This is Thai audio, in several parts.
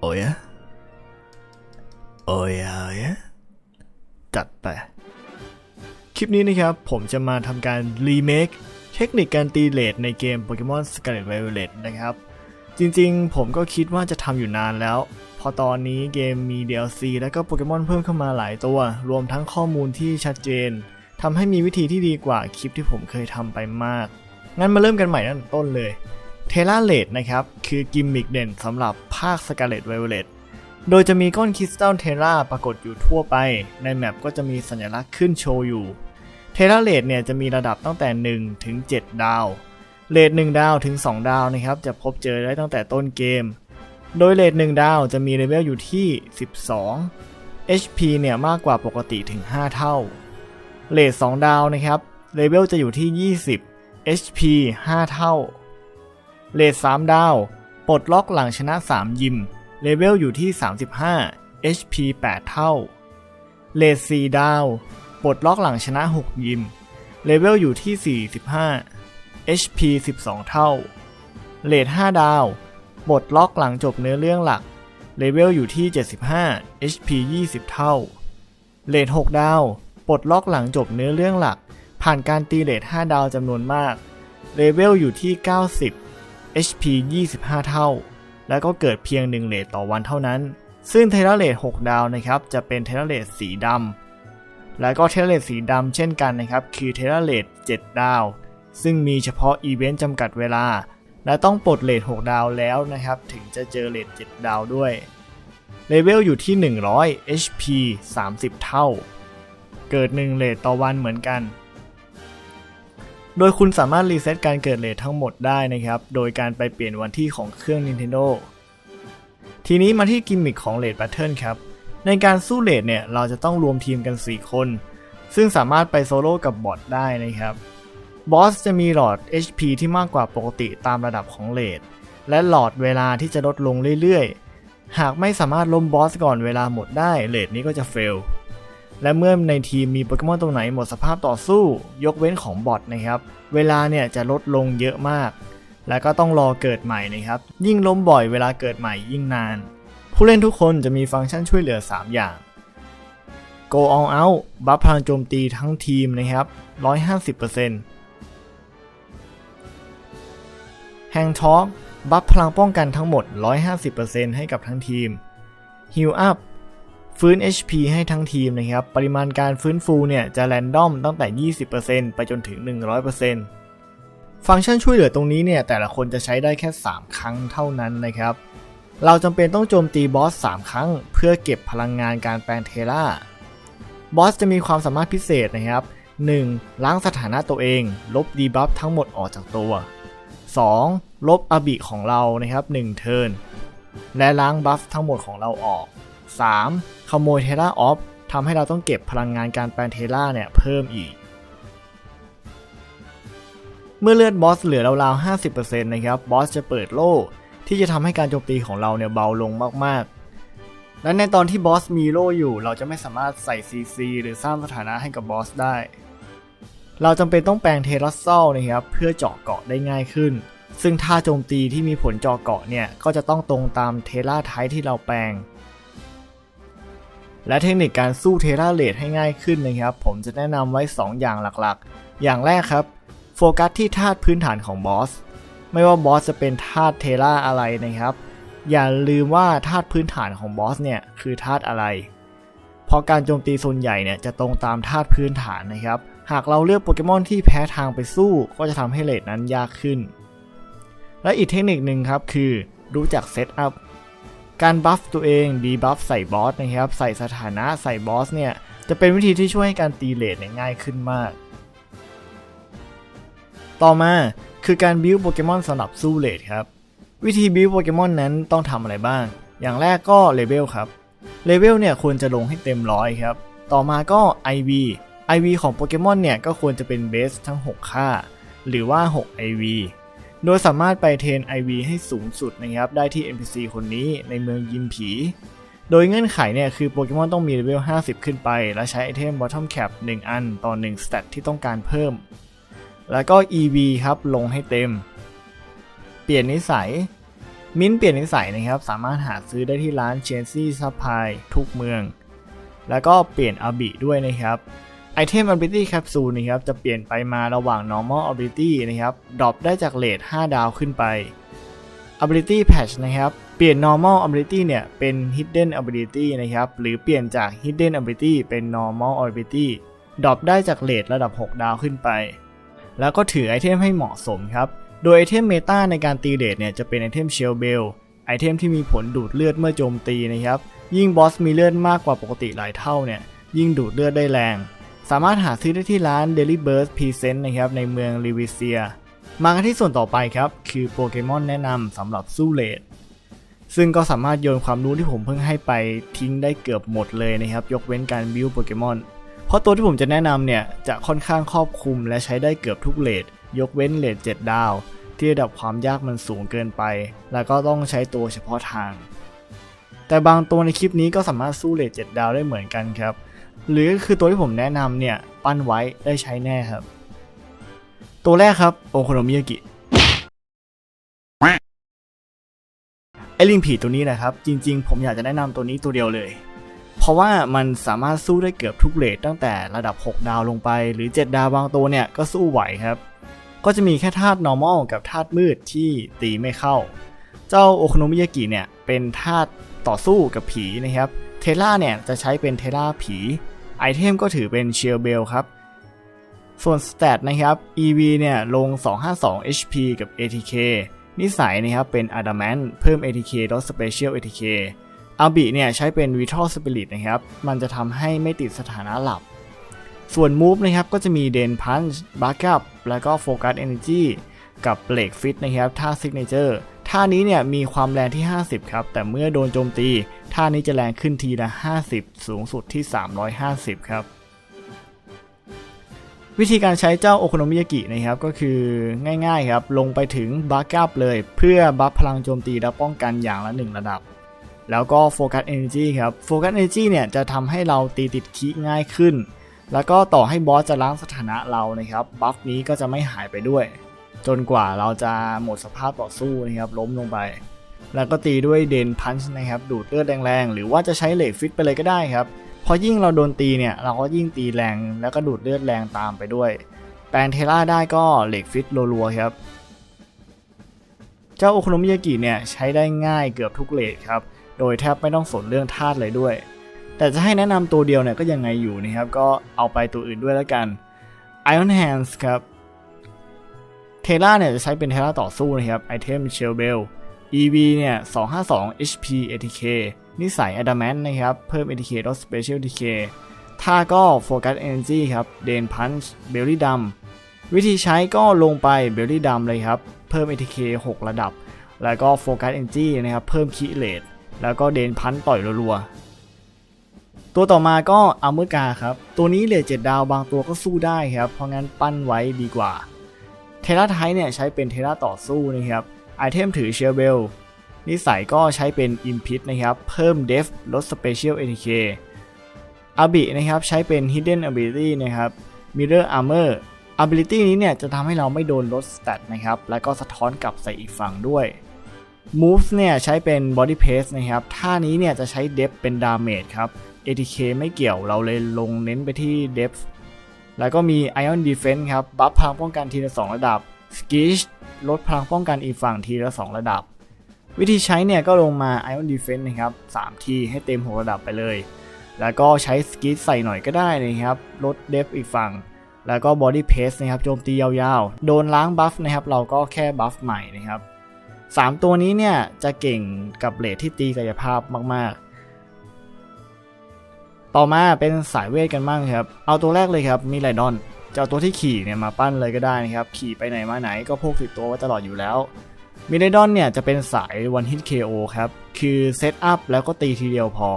โอ้ยะโอ้ยโอ้ยะจัดไป คลิปนี้นะครับ ผมจะมาทำการรีเมคเทคนิคการตีเลดในเกม Pokemon Scarlet Violet นะครับ จริงๆ ผมก็คิดว่าจะทำอยู่นานแล้ว พอตอนนี้เกมมี DLC แล้วก็โปเกมอนเพิ่มเข้ามาหลายตัว รวมทั้งข้อมูลที่ชัดเจนทำให้มีวิธีที่ดีกว่าคลิปที่ผมเคยทำไปมาก งั้นมาเริ่มกันใหม่ตั้งต้นเลย เทเลเลดนะครับ คือกิมมิคเด่นสำหรับภาค Scarlet Violet โดยจะมีก้อนคริสตัลเทราปรากฏอยู่ทั่วไป ในแมปก็จะมีสัญลักษณ์ขึ้นโชว์อยู่ เทเลเลดเนี่ยจะมีระดับตั้งแต่ 1 ถึง 7 ดาวเลท1ดาวถึง 2 ดาวนะครับจะพบเจอได้ตั้งแต่ต้นเกม โดยเลท1ดาวจะมีเลเวลอยู่ที่ 12 HP เนี่ยมากกว่าปกติถึง 5 เท่าเลท2ดาวนะครับเลเวลจะอยู่ที่ 20 HP 5 เท่า เลท3ดาว ปลดล็อกหลังชนะ 3 ยิม เลเวลอยู่ที่ 35 HP 8 เท่า เลท4ดาว ปลดล็อกหลังชนะ 6 ยิม เลเวลอยู่ที่ 45 HP 12 เท่า เลท5ดาว ปลดล็อกหลังจบเนื้อเรื่องหลัก เลเวลอยู่ที่ 75 HP 20 เท่า เลท6ดาว ปลดล็อกหลังจบเนื้อเรื่องหลัก ผ่านการตีเลท5ดาวจำนวนมาก เลเวลอยู่ที่ 90 HP 25 เท่า แล้วก็เกิดเพียง 1 เลทต่อวันเท่านั้น ซึ่งเทเลเลท6ดาวนะครับจะเป็นเทเลเลทสีดำแล้วก็เทเลเลทสีดำเช่นกันนะครับคือเทเลเลท7ดาว ซึ่งมีเฉพาะอีเวนต์จำกัดเวลา และต้องปลดเลท6ดาวแล้วนะครับถึงจะเจอเลท7ดาวด้วยเลเวลอยู่ที่ 100 HP 30 เท่า เกิด 1 เลทต่อวันเหมือนกัน โดยคุณสามารถรีเซ็ตการเกิดเลททั้งหมดได้นะครับ โดยการไปเปลี่ยนวันที่ของเครื่อง Nintendo ทีนี้มาที่กิมมิคของเลทแพทเทิร์นครับ ในการสู้เลทเนี่ยเราจะต้องรวมทีมกัน 4 คน ซึ่งสามารถไปโซโล่กับบอทได้นะครับ บอสจะมีหลอด HP ที่มากกว่าปกติตามระดับของเลทและหลอดเวลาที่จะลดลงเรื่อยๆ หากไม่สามารถล้มบอสก่อนเวลาหมดได้เลทนี้ก็จะเฟล และเมื่อในทีมมีโปเกมอนตัวไหนหมดสภาพต่อสู้ ยกเว้นของบอทนะครับ เวลาเนี่ยจะลดลงเยอะมาก แล้วก็ต้องรอเกิดใหม่นะครับ ยิ่งล้มบ่อยเวลาเกิดใหม่ยิ่งนาน ผู้เล่นทุกคนจะมีฟังก์ชันช่วยเหลือ 3 อย่าง Go All Out บัฟพลังโจมตีทั้งทีมนะครับ 150% Hang Talk บัฟพลังป้องกันทั้งหมด 150%ให้กับทั้งทีม Heal Up ฟื้น HP ให้ทั้งทีมนะครับ ปริมาณการฟื้นฟูเนี่ยจะแรนดอมตั้งแต่ 20%ไปจนถึง 100%ฟังก์ชันช่วยเหลือตรงนี้เนี่ยแต่ละคนจะใช้ได้แค่ 3 ครั้งเท่านั้นนะครับ เราจำเป็นต้องโจมตีบอส 3 ครั้ง เพื่อเก็บพลังงานการแปลงเทล่า บอสจะมีความสามารถพิเศษนะครับ 1. ล้างสถานะตัวเอง ลบดีบัฟทั้งหมดออกจากตัว 2. ลบอบิของเรานะครับ1เทิร์นและล้างบัฟทั้งหมดของเราออก 3. ขโมยเทล่าออฟทำให้เราต้องเก็บพลังงานการแปลงเทล่าเนี่ยเพิ่มอีก เมื่อเลือดบอสเหลือราวๆ 50%นะครับบอสจะเปิดโล่ที่จะทำให้การโจมตีของเราเนี่ยเบาลงมากๆ และในตอนที่บอสมีโล่อยู่ เราจะไม่สามารถใส่ CC หรือสร้างสถานะให้กับบอสได้ เราจำเป็นต้องแปลงเทรัสซลนะครับเพื่อเจาะเกาะได้ง่ายขึ้นซึ่งท่าโจมตีที่มีผลเจาะเกาะเนี่ย ก็จะต้องตรงตามเทล่าไทป์ที่เราแปลง และเทคนิคการสู้เทราเลทให้ง่ายขึ้นนะครับ ผมจะแนะนำไว้ 2 อย่างหลักๆ อย่างแรกครับ โฟกัสที่ธาตุพื้นฐานของบอส ไม่ว่าบอสจะเป็นธาตุเทราอะไรนะครับ อย่าลืมว่าธาตุพื้นฐานของบอสเนี่ยคือธาตุอะไรเพราะการโจมตีส่วนใหญ่เนี่ยจะตรงตามธาตุพื้นฐานนะครับ หากเราเลือกโปเกมอนที่แพ้ทางไปสู้ ก็จะทำให้เลทนั้นยากขึ้น และอีกเทคนิคหนึ่งครับคือรู้จักเซตอัพ การบัฟตัวเองดีบัฟใส่บอสนะครับใส่สถานะใส่บอสเนี่ยจะเป็นวิธีที่ช่วยให้การตีเลทง่ายขึ้นมาก ต่อมาคือการบิวโปเกมอนสำหรับสู้เลทครับวิธีบิวโปเกมอนนั้นต้องทำอะไรบ้าง อย่างแรกก็เลเวลครับเลเวลเนี่ยควรจะลงให้เต็มร้อยครับ ต่อมาก็ IV IV ของโปเกมอนเนี่ยก็ควรจะเป็นเบสทั้ง 6 ค่า หรือว่า 6 IV โดยสามารถไปเทรน IV ให้สูงสุดนะครับได้ที่ NPC คนนี้ในเมืองยิมผี โดยเงื่อนไขเนี่ยคือโปเกมอนต้องมีเลเวล 50 ขึ้นไป และใช้ไอเทม Bottom Cap 1 อันต่อ1สเตตที่ต้องการเพิ่ม แล้วก็ EV ครับลงให้เต็ม เปลี่ยนนิสัย มิ้นเปลี่ยนนิสัยนะครับสามารถหาซื้อได้ที่ร้านเชนซี่ซัพพลายทุกเมือง แล้วก็เปลี่ยนอาบิด้วยนะครับ ไอเทม ability capsule นะครับจะเปลี่ยนไปมาระหว่าง normal ability นะครับดรอปได้จากเลท5ดาวขึ้นไป ability patch นะครับเปลี่ยน normal ability เนี่ยเป็น hidden ability นะครับหรือเปลี่ยนจาก hidden ability เป็น normal ability ดรอปได้จากเลทระดับ 6 ดาวขึ้นไป แล้วก็ถือไอเทมให้เหมาะสมครับ โดยไอเทมเมตาในการตีเลทเนี่ยจะเป็นไอเทมเชลเบลไอเทมที่มีผลดูดเลือดเมื่อโจมตีนะครับ ยิ่งบอสมีเลือดมากกว่าปกติหลายเท่าเนี่ยยิ่งดูดเลือดได้แรง สามารถหาซื้อได้ที่ร้าน Daily Burst Present นะครับในเมืองลิวิเซีย มากันที่ส่วนต่อไปครับ คือโปเกมอนแนะนำสำหรับสู้เลดซึ่งก็สามารถโยนความรู้ที่ผมเพิ่งให้ไปทิ้งได้เกือบหมดเลยนะครับ ยกเว้นการบิวโปเกมอนเพราะตัวที่ผมจะแนะนำเนี่ย จะค่อนข้างครอบคลุมและใช้ได้เกือบทุกเลดยกเว้นเลด7ดาว ที่ระดับความยากมันสูงเกินไป แล้วก็ต้องใช้ตัวเฉพาะทาง แต่บางตัวในคลิปนี้ก็สามารถสู้เลด7ดาวได้เหมือนกันครับ หรือคือตัวที่ผมแนะนำเนี่ย ปั้นไว้ได้ใช้แน่ครับ ตัวแรกครับ โอโคโนมิยากิไอลิงผีตัวนี้นะครับ จริง ๆ ผมอยากจะแนะนำตัวนี้ตัวเดียวเลย เพราะว่ามันสามารถสู้ได้เกือบทุกเลทตั้งแต่ระดับ 6 ดาวลงไป หรือ 7 ดาวบางตัวเนี่ยก็สู้ไหวครับ ก็จะมีแค่ธาตุ normal กับธาตุมืดที่ตีไม่เข้า เจ้าโอโคโนมิยากิเนี่ยเป็นธาตุต่อสู้กับผีนะครับ ทล่าเนี่ยจะใช้เป็นเทล่าผีไอเทมก็ถือเป็นเชลเบลครับ ส่วนสเตตนะครับ EV เนี่ยลง 252 HP กับ ATK นิสัยนะครับเป็น Adamant เพิ่ม ATK ลด Special ATK อาบิเนี่ยใช้เป็น Vital Spirit นะครับ มันจะทำให้ไม่ติดสถานะหลับ ส่วน Move นะครับก็จะมี Den Punch Backup แล้วก็ Focus Energy กับ Break Fit นะครับท่า Signature ท่านี้เนี่ยมีความแรงที่ 50 ครับ แต่เมื่อโดนโจมตี ท่านี้จะแรงขึ้นทีละ 50 สูงสุดที่ 350 ครับ วิธีการใช้เจ้าโอโคโนมิยากินะครับก็คือง่ายๆครับ ลงไปถึงบัคอัพเลย เพื่อบัฟพลังโจมตีและป้องกันอย่างละ 1 ระดับ แล้วก็โฟกัสเอเนจีครับโฟกัสเอเนจีเนี่ยจะทำให้เราตีติดคีง่ายขึ้น แล้วก็ต่อให้บอสจะล้างสถานะเรานะครับบัฟนี้ก็จะไม่หายไปด้วย จนกว่าเราจะหมดสภาพต่อสู้นะครับล้มลงไป แล้วก็ตีด้วยเดนพันช์นะครับดูดเลือดแรงๆ หรือว่าจะใช้เลดฟิตไปเลยก็ได้ครับพอยิ่งเราโดนตีเนี่ยเราก็ยิ่งตีแรงแล้วก็ดูดเลือดแรงตามไปด้วย แปลงเทล่าได้ก็เหล็กฟิตรัวๆครับ เจ้าโอโคโนมิยากิเนี่ยใช้ได้ง่ายเกือบทุกเลทครับ โดยแทบไม่ต้องสนเรื่องธาตุเลยด้วย แต่จะให้แนะนำตัวเดียวเนี่ยก็ยังไงอยู่นะครับ ก็เอาไปตัวอื่นด้วยแล้วกัน Iron Hands ครับ เทล่าเนี่ยจะใช้เป็นเทล่าต่อสู้นะครับไอเทมเชลเบล EV เนี่ย252 HP ATK นิสัย Adamant นะครับ เพิ่ม ATK ลด Special ATK ท่าก็ Focus Energy ครับเดน Punch Belly ดำวิธีใช้ก็ลงไป Belly ดำเลยครับ เพิ่ม ATK 6 ระดับ แล้วก็ Focus Energy นะครับ เพิ่มคีเลตแล้วก็เดนพันต่อยรัวๆ ตัวต่อมาก็อัลเมอร์กาครับ ตัวนี้เลท7ดาวบางตัวก็สู้ได้ครับ เพราะงั้นปั้นไว้ดีกว่า เทล่าไทเนี่ยใช้เป็นเทล่าต่อสู้นะครับไอเทมถือเชลเบลนิสัยก็ใช้เป็น Impit นะครับ เพิ่ม Def ลด Special ATK อาบินะครับใช้เป็น Hidden Ability นะครับ Mirror Armor Ability นี้เนี่ยจะทำให้เราไม่โดนลดสเตตนะครับ แล้วก็สะท้อนกลับใส่อีกฝั่งด้วย Moves เนี่ยใช้เป็น Body Pace นะครับ ท่านี้เนี่ยจะใช้ Depth เป็น Damage ครับ ATK ไม่เกี่ยวเราเลยลงเน้นไปที่ Depth แล้วก็มี Ion Defense ครับ บัฟพลังป้องกันทีละ 2 ระดับ Skish ลดพลังป้องกันอีกฝั่งทีละ 2 ระดับ วิธีใช้เนี่ยก็ลงมา Ion Defense นะครับ 3 ทีให้เต็ม 6 ระดับไปเลย แล้วก็ใช้ Skish ใส่หน่อยก็ได้นะครับ ลด Depth อีกฝั่ง แล้วก็ Body Pace นะครับ โจมตียาวๆ โดนล้างบัฟนะครับ เราก็แค่บัฟใหม่นะครับ 3 ตัวนี้เนี่ยจะเก่งกับเลทที่ตีกายภาพมากๆ ต่อมาเป็นสายเวทกันบ้างครับ เอาตัวแรกเลยครับมีไลดอนจะเอาตัวที่ขี่เนี่ยมาปั้นเลยก็ได้นะครับ ขี่ไปไหนมาไหนก็พกติดตัวไว้ตลอดอยู่แล้วมิเลดอนเนี่ยจะเป็นสาย one hit KO ครับ คือเซตอัพแล้วก็ตีทีเดียวพอ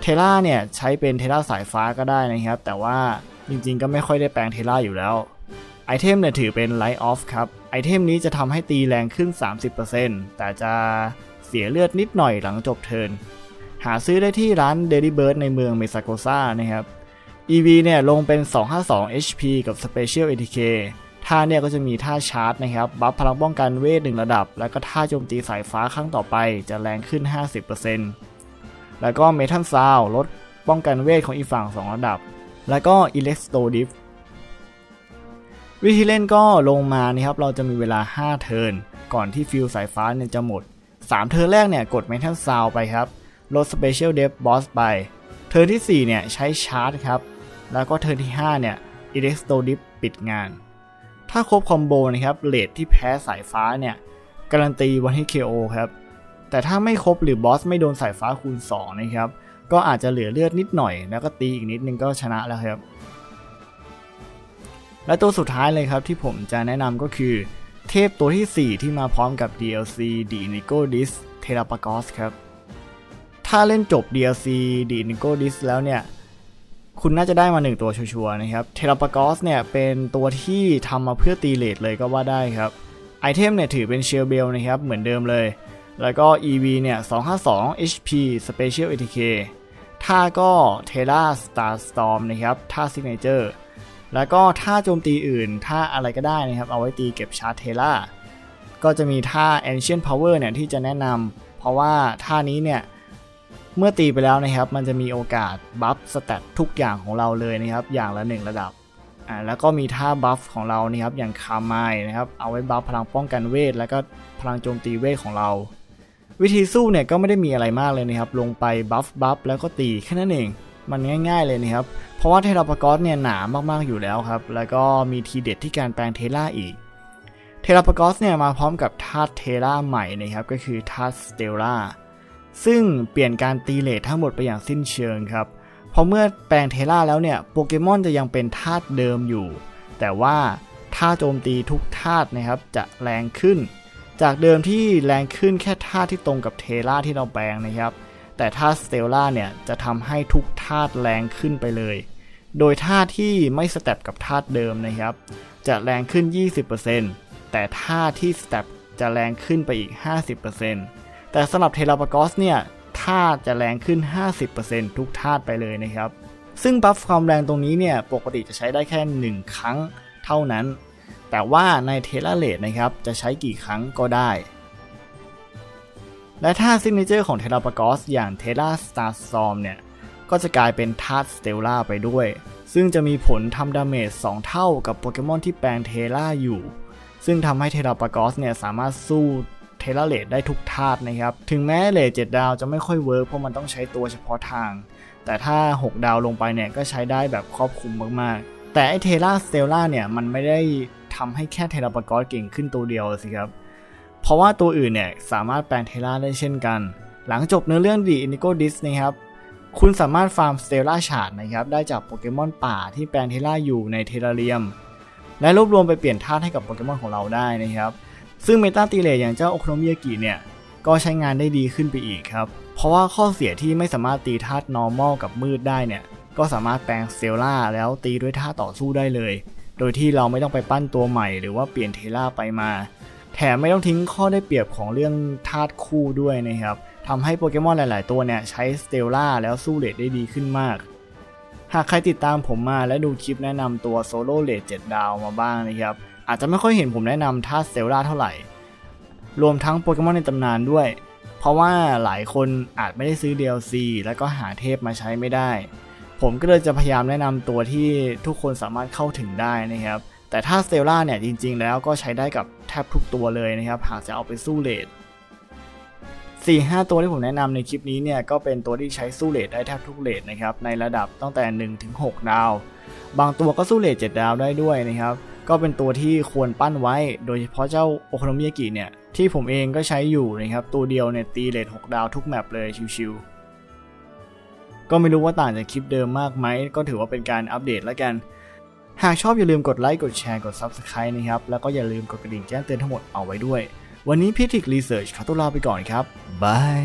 เทล่าเนี่ยใช้เป็นเทล่าสายฟ้าก็ได้นะครับ แต่ว่าจริงๆก็ไม่ค่อยได้แปลงเทล่าอยู่แล้ว ไอเทมเนี่ยถือเป็น Light Off ครับ ไอเทมนี้จะทำให้ตีแรงขึ้น 30%แต่จะเสียเลือดนิดหน่อยหลังจบเทิร์น หาซื้อได้ที่ร้าน Daily Bird ในเมืองเมซาโกซานะครับ EV เนี่ยลงเป็น 252 HP กับ Special ATK ท่าเนี่ยก็จะมีท่าชาร์จนะครับบัฟพลังป้องกันเวทหนึ่งระดับ แล้วก็ท่าโจมตีสายฟ้าครั้งต่อไปจะแรงขึ้น 50%แล้วก็เมทัลซาวลดป้องกันเวทของอีกฝั่ง 2 ระดับ แล้วก็อิเล็กโตดิฟวิธีเล่นก็ลงมานะครับเราจะมีเวลา 5 เทิร์นก่อนที่ฟิลสายฟ้าเนี่ยจะหมด 3 เทิร์นแรกเนี่ยกดเมทัลซาวไปครับ ลดสเปเชียลเดฟบอสไป เทิร์นที่ 4 เนี่ย ใช้ชาร์จครับ แล้วก็เทิร์นที่ 5 เนี่ยอิเล็กโตดิฟปิดงาน ถ้าครบคอมโบนะครับเลทที่แพ้สายฟ้าเนี่ย การันตีวันให้ KO ครับ แต่ถ้าไม่ครบหรือบอสไม่โดนสายฟ้าคูณ 2 นะครับ ก็อาจจะเหลือเลือดนิดหน่อย แล้วก็ตีอีกนิดนึงก็ชนะแล้วครับ และตัวสุดท้ายเลยครับที่ผมจะแนะนำก็คือเทพตัวที่ 4 ที่มาพร้อมกับ DLC The Inigo Dis t e r a p a g o s ครับ ถ้าเล่นจบ DLC The Inigo Dis แล้วเนี่ย คุณน่าจะได้มาหนึ่งตัวชัวร์นะครับ เทราปากอสเนี่ย เป็นตัวที่ทำมาเพื่อตีเลทเลยก็ว่าได้ครับ ไอเทมเนี่ยถือเป็นเชลเบลนะครับ เหมือนเดิมเลย แล้วก็ EV เนี่ย 252 HP Special ATK ท่าก็ t e r a Star Storm นะครับ ท่า Signature แล้วก็ท่าโจมตีอื่น ท่าอะไรก็ได้นะครับ เอาไว้ตีเก็บชาร์จเทล่า ก็จะมีท่า Ancient Power เนี่ยที่จะแนะนำ เพราะว่าท่านี้เนี่ย เมื่อตีไปแล้วนะครับ มันจะมีโอกาสบัฟสเตตทุกอย่างของเราเลยนะครับ อย่างละ 1 ระดับอ่าแล้วก็มีท่าบัฟของเรานี่ครับ อย่างคาไมนะครับเอาไว้บัฟพลังป้องกันเวท แล้วก็พลังโจมตีเวทของเรา วิธีสู้เนี่ยก็ไม่ได้มีอะไรมากเลยนะครับ ลงไปบัฟบัฟแล้วก็ตีแค่นั้นเองมันง่าย ๆเลยนะครับ เพราะว่าเทราปากอสเนี่ยหนามากๆอยู่แล้วครับ แล้วก็มีทีเด็ดที่การแปลงเทล่าอีก เทราปากอสเนี่ยมาพร้อมกับธาตุเทล่าใหม่นะครับ ก็คือธาตุสเตลล่า ซึ่งเปลี่ยนการตีเลททั้งหมดไปอย่างสิ้นเชิงครับ เพราะเมื่อแปลงเทล่าแล้วเนี่ยโปเกมอนจะยังเป็นธาตุเดิมอยู่ แต่ว่าท่าโจมตีทุกธาตุนะครับจะแรงขึ้น จากเดิมที่แรงขึ้นแค่ธาตุที่ตรงกับเทล่าที่เราแปลงนะครับ แต่ธาตุสเตลล่าเนี่ยจะทำให้ทุกธาตุแรงขึ้นไปเลย โดยธาตุที่ไม่สเต็ปกับธาตุเดิมนะครับ จะแรงขึ้น 20%แต่ธาตุที่สเต็ปจะแรงขึ้นไปอีก 50% แต่สำหรับเทราปากอสเนี่ยธาตุจะแรงขึ้น 50%ทุกธาตุไปเลยนะครับ ซึ่งบัฟความแรงตรงนี้เนี่ยปกติจะใช้ได้แค่ 1 ครั้งเท่านั้น แต่ว่าในเทเลเลตนะครับจะใช้กี่ครั้งก็ได้ และท่าซิกเนเจอร์ของเทราปากอสอย่างเทราสตาร์ซอมเนี่ยก็จะกลายเป็นธาตุสเตลล่าไปด้วย ซึ่งจะมีผลทำดาเมจ2เท่ากับโปเกมอนที่แปลงเทล่าอยู่ ซึ่งทำให้เทราปากอสเนี่ยสามารถสู้ เทเลเลตได้ทุกธาตุนะครับ ถึงแม้เลท7ดาวจะไม่ค่อยเวิร์กเพราะมันต้องใช้ตัวเฉพาะทาง แต่ถ้า 6 ดาวลงไปเนี่ยก็ใช้ได้แบบครอบคลุมมากๆ แต่ไอเทล่าสเตลล่าเนี่ยมันไม่ได้ทำให้แค่เทราปากอสเก่งขึ้นตัวเดียวสิครับ เพราะว่าตัวอื่นเนี่ยสามารถแปลงเทล่าได้เช่นกัน หลังจบเนื้อเรื่องดีอินิโกดิสนะครับคุณสามารถฟาร์มสเตลล่าชาร์ดนะครับได้จากโปเกมอนป่าที่แปลงเทล่าอยู่ในเทราเรียม และรวบรวมไปเปลี่ยนธาตุให้กับโปเกมอนของเราได้นะครับ ซึ่งเมตาตีเลอย่างเจ้าโอโคโนมิยากิเนี่ย ก็ใช้งานได้ดีขึ้นไปอีกครับ เพราะว่าข้อเสียที่ไม่สามารถตีธาตุ normal กับมืดได้เนี่ย ก็สามารถแปลงเตลล่าแล้วตีด้วยท่าต่อสู้ได้เลย โดยที่เราไม่ต้องไปปั้นตัวใหม่หรือว่าเปลี่ยนเทล่าไปมา แถมไม่ต้องทิ้งข้อได้เปรียบของเรื่องธาตุคู่ด้วยนะครับทำให้โปเกมอนหลาย ๆ ตัวเนี่ยใช้สเตลล่าแล้วสู้เลดได้ดีขึ้นมากหากใครติดตามผมมาและดูคลิปแนะนำตัวโซโล่เลด7ดาวมาบ้างนะครับ อาจจะไม่ค่อยเห็นผมแนะนำท่าเตลล่าเท่าไหร่ รวมทั้งโปเกมอนในตำนานด้วย เพราะว่าหลายคนอาจไม่ได้ซื้อ DLC แล้วก็หาเทพมาใช้ไม่ได้ ผมก็เลยจะพยายามแนะนำตัวที่ทุกคนสามารถเข้าถึงได้นะครับ แต่ถ้าเตลล่าเนี่ยจริง ๆ แล้วก็ใช้ได้กับแทบทุกตัวเลยนะครับหากจะเอาไปสู้เลด4 5 ตัวที่ผมแนะนำในคลิปนี้เนี่ยก็เป็นตัวที่ใช้สู้เลดได้แทบทุกเลดนะครับในระดับตั้งแต่1ถึง6ดาว บางตัวก็สู้เลด7ดาวได้ด้วยนะครับ ก็เป็นตัวที่ควรปั้นไว้ โดยเฉพาะเจ้าโอโคโนมิยากิเนี่ย ที่ผมเองก็ใช้อยู่นะครับ ตัวเดียวเนี่ยตีเลท6ดาวทุกแมปเลยชิวๆ ก็ไม่รู้ว่าต่างจากคลิปเดิมมากไหม ก็ถือว่าเป็นการอัปเดตแล้วกัน หากชอบอย่าลืมกดไลค์ กดแชร์ กด Subscribe นะครับ แล้วก็อย่าลืมกดกระดิ่งแจ้งเตือนทั้งหมดเอาไว้ด้วย วันนี้พิทิกรีเสิร์ชขอตัวลาไปก่อนครับบาย